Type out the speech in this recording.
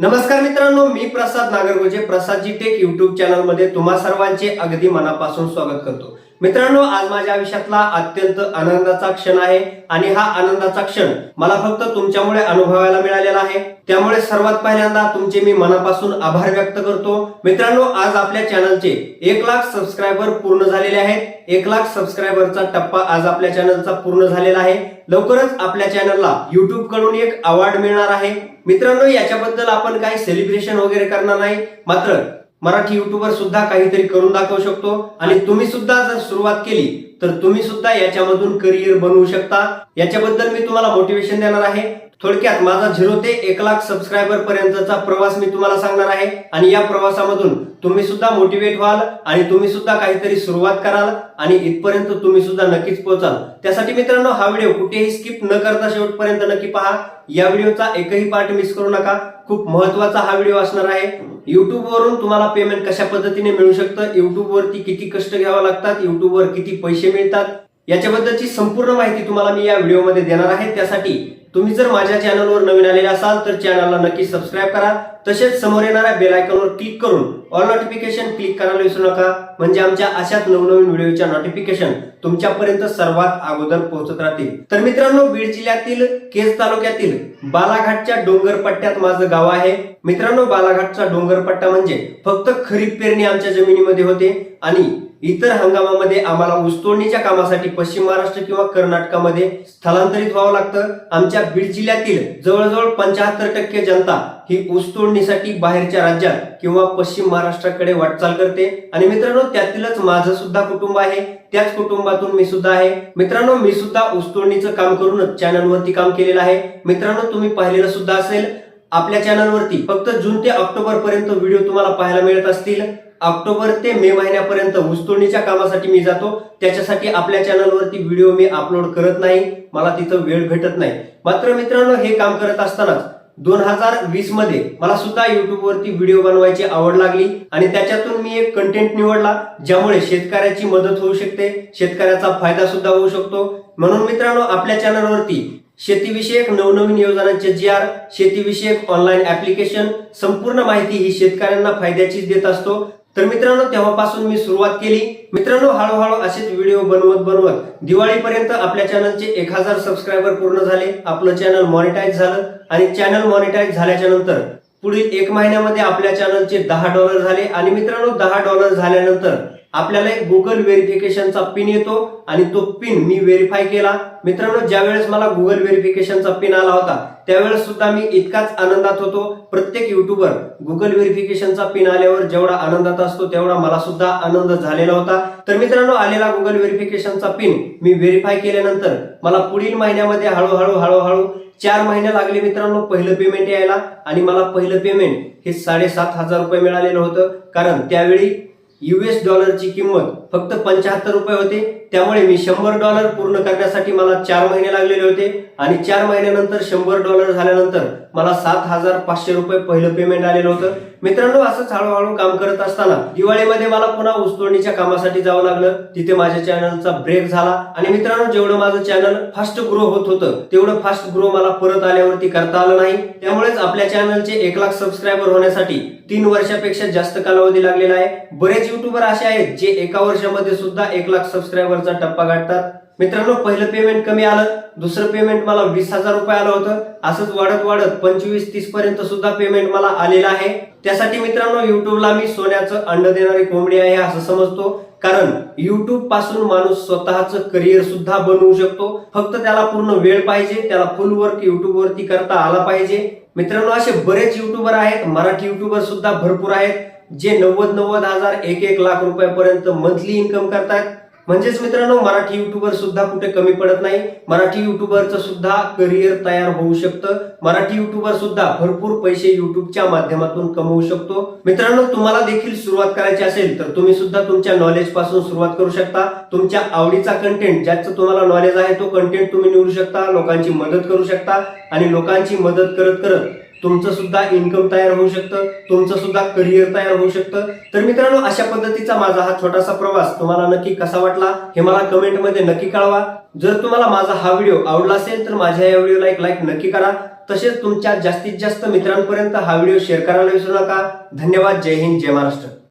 नमस्कार मित्रांनो मी प्रसाद नागरगोजे प्रसादजी टेक युट्यूब चॅनलमध्ये तुम्हा सर्वांचे अगदी मनापासून स्वागत करतो. मित्रांनो आज माझ्या आयुष्यातला अत्यंत आनंदाचा क्षण आहे आणि हा आनंदाचा क्षण मला फक्त तुमच्यामुळे अनुभवायला मिळालेला आहे. त्यामुळे सर्वात पहिल्यांदा तुमचे मी मनापासून आभार व्यक्त करतो. मित्रांनो आज आपल्या चॅनलचे एक लाख सबस्क्रायबर पूर्ण झालेले आहेत. एक लाख सबस्क्रायबरचा टप्पा आज आपल्या चॅनलचा पूर्ण झालेला आहे. लवकरच आपल्या चॅनलला युट्यूबकडून एक अवॉर्ड मिळणार आहे. मित्रांनो याच्याबद्दल आपण काही सेलिब्रेशन वगैरे करणार नाही. मात्र मराठी युट्यूबर सुद्धा काहीतरी करून दाखवू शकतो. आणि तुम्ही सुद्धा जर सुरुवात केली तर तुम्ही सुद्धा याच्यामधून करिअर बनवू शकता. याच्याबद्दल मी तुम्हाला मोटिवेशन देणार आहे. थोडक्यात माझा झिरो ते एक लाख सबस्क्रायबर पर्यंतचा प्रवास मी तुम्हाला सांगणार आहे. आणि या प्रवासामधून तुम्ही सुद्धा मोटिवेट व्हाल आणि तुम्ही सुद्धा काहीतरी सुरुवात कराल आणि इथपर्यंत तुम्ही सुद्धा नक्कीच पोहोचाल. त्यासाठी मित्रांनो हा व्हिडिओ कुठेही स्किप न करता शेवटपर्यंत नक्की पहा. या व्हिडिओचा एकही पार्ट मिस करू नका. खूप महत्त्वाचा हा व्हिडिओ असणार आहे. युट्यूबवरून तुम्हाला पेमेंट कशा पद्धतीने मिळू शकतं? युट्यूबवरती किती कष्ट घ्यावं लागतात? युट्यूबवर किती पैसे मिळतात? याच्याबद्दलची संपूर्ण माहिती तुम्हाला मी या व्हिडिओमध्ये देणार आहे. त्यासाठी तुम्ही जर माझ्या चॅनलवर नवीन आलेले असाल तर चॅनलला नक्की सबस्क्राईब करा. तसेच समोर येणाऱ्या बेल आयकॉनवर क्लिक करून ऑल नोटिफिकेशन क्लिक करायला विसरू नका. म्हणजे आमच्या अशाच नवनवीन व्हिडिओच्या नोटिफिकेशन तुमच्यापर्यंत सर्वात अगोदर पोहोचत राहतील. तर मित्रांनो बीड जिल्ह्यातील केज तालुक्यातील बालाघाटच्या डोंगर पट्ट्यात माझं गाव आहे. मित्रांनो बालाघाटचा डोंगर पट्टा म्हणजे फक्त खरीप पेरणी आमच्या जमिनीमध्ये होते आणि इतर हंगामामध्ये आम्हाला ऊसतोडणीच्या कामासाठी पश्चिम महाराष्ट्र किंवा कर्नाटकामध्ये स्थलांतरित व्हावं लागतं. आमच्या बीड जिल्ह्यातील जवळजवळ पंचाहत्तर टक्के जनता ही ऊसतोडणीसाठी बाहेरच्या राज्यात किंवा पश्चिम महाराष्ट्राकडे वाटचाल करते. आणि मित्रांनो त्यातीलच माझं सुद्धा कुटुंब आहे. त्याच कुटुंबातून मी सुद्धा आहे. मित्रांनो मी सुद्धा ऊसतोडणीचं काम करूनच चॅनलवरती काम केलेलं आहे. मित्रांनो तुम्ही पाहिलेलं सुद्धा असेल आपल्या चॅनलवरती. फक्त जून ते ऑक्टोबर पर्यंत व्हिडिओ तुम्हाला पाहायला मिळत असतील. ऑक्टोबर ते मे महिन्यापर्यंत ऊसतोडणीच्या कामासाठी मी जातो. त्याच्यासाठी आपल्या चॅनलवरती व्हिडिओ मी अपलोड करत नाही. मला तिथं वेळ भेटत नाही. मात्र मित्रांनो हे काम करत असतानाच दोन हजार वीसमध्ये मला सुद्धा युट्यूब वरती व्हिडिओ बनवायची आवड लागली आणि त्याच्यातून मी एक कंटेंट निवडला ज्यामुळे शेतकऱ्याची मदत होऊ शकते शेतकऱ्याचा फायदा सुद्धा होऊ शकतो. म्हणून मित्रांनो आपल्या चॅनलवरती शेतीविषयक नवनवीन योजनांचे जी आर शेतीविषयक ऑनलाईन ऍप्लिकेशन संपूर्ण माहिती ही शेतकऱ्यांना फायद्याचीच देत असतो. तर मित्रांनो तेव्हापासून मी सुरुवात केली. मित्रांनो हळूहळू असेच व्हिडिओ बनवत बनवत दिवाळीपर्यंत आपल्या चॅनलचे एक हजार सबस्क्रायबर पूर्ण झाले. आपलं चॅनल मॉनिटाईज झालं आणि चॅनल मॉनिटाईज झाल्याच्यानंतर पुढील एक महिन्यामध्ये आपल्या चॅनलचे दहा डॉलर झाले. आणि मित्रांनो दहा डॉलर झाल्यानंतर आपल्याला एक गुगल व्हेरिफिकेशनचा पिन येतो आणि तो पिन मी व्हेरीफाय केला. मित्रांनो ज्या वेळेस मला गुगल व्हेरिफिकेशनचा पिन आला होता त्यावेळेस सुद्धा मी इतकाच आनंदात होतो. प्रत्येक युट्यूबर गुगल व्हेरिफिकेशनचा पिन आल्यावर जेवढा आनंदात असतो तेवढा मला सुद्धा आनंद झालेला होता. तर मित्रांनो आलेला गुगल व्हेरिफिकेशनचा पिन मी व्हेरीफाय केल्यानंतर मला पुढील महिन्यामध्ये हळूहळू हळूहळू चार महिने लागले मित्रांनो पहिलं पेमेंट यायला. आणि मला पहिलं पेमेंट हे साडेसात हजार रुपये मिळालेलं होतं. कारण त्यावेळी युएस डॉलरची किंमत फक्त पंच्याहत्तर रुपये होते. त्यामुळे मी शंभर डॉलर पूर्ण करण्यासाठी मला चार महिने लागलेले होते. आणि चार महिन्यानंतर शंभर डॉलर झाल्यानंतर मला सात हजार पाचशे रुपये पहिलं पेमेंट आलेलं होतं. मित्रांनो असंच हळूहळू काम करत असताना दिवाळीमध्ये मला पुन्हा ऊसतोडणीच्या कामासाठी जावं लागलं. तिथे माझ्या चॅनलचा ब्रेक झाला. आणि मित्रांनो जेवढं माझं चॅनल फास्ट ग्रो होत होतं तेवढं फास्ट ग्रो मला परत आल्यावरती करता आलं नाही. त्यामुळेच आपल्या चॅनलचे एक लाख सबस्क्रायबर होण्यासाठी तीन वर्षापेक्षा जास्त कालावधी लागलेला आहे. बरेच युट्यूबर असे आहेत जे एका वर्षामध्ये सुद्धा एक लाख सबस्क्रायबरचा टप्पा गाठतात. मित्रांनो पहिलं पेमेंट कमी आलं दुसरं पेमेंट मला वीस हजार रुपये आलं होतं. असंच वाढत वाढत पंचवीस तीस पर्यंत सुद्धा पेमेंट मला आलेलं आहे. त्यासाठी मित्रांनो युट्यूबला मी सोन्याचं अंड देणारी कोंबडी आहे असं समजतो. कारण युट्यूबपासून माणूस स्वतःचं करिअर सुद्धा बनवू शकतो. फक्त त्याला पूर्ण वेळ पाहिजे त्याला फुल वर्क युट्यूब वरती करता आला पाहिजे. मित्रांनो असे बरेच युट्यूबर आहेत मराठी युट्यूबर सुद्धा भरपूर आहेत जे नव्वद नव्वद हजार एक एक लाख रुपयापर्यंत मंथली इन्कम करतात. म्हणजेच मित्रांनो मराठी युट्यूबर सुद्धा कुठे कमी पडत नाही. मराठी युट्यूबरचं सुद्धा करिअर तयार होऊ शकतं. मराठी युट्यूबर सुद्धा भरपूर पैसे युट्यूबच्या माध्यमातून कमवू शकतो. मित्रांनो तुम्हाला देखील सुरुवात करायची असेल तर तुम्ही सुद्धा तुमच्या नॉलेजपासून सुरुवात करू शकता. तुमच्या आवडीचा कंटेंट ज्याचं तुम्हाला नॉलेज आहे तो कंटेंट तुम्ही निवडू शकता. लोकांची मदत करू शकता. आणि लोकांची मदत करत करत तुमचं सुद्धा इन्कम तयार होऊ शकतं तुमचं सुद्धा करिअर तयार होऊ शकतं. तर मित्रांनो अशा पद्धतीचा माझा हा छोटासा प्रवास तुम्हाला नक्की कसा वाटला हे मला कमेंटमध्ये नक्की कळवा. जर तुम्हाला माझा हा व्हिडिओ आवडला असेल तर माझ्या या व्हिडिओला एक लाईक नक्की करा. तसेच तुमच्या जास्तीत जास्त मित्रांपर्यंत हा व्हिडिओ शेअर करायला विसरू नका. धन्यवाद. जय हिंद. जय महाराष्ट्र.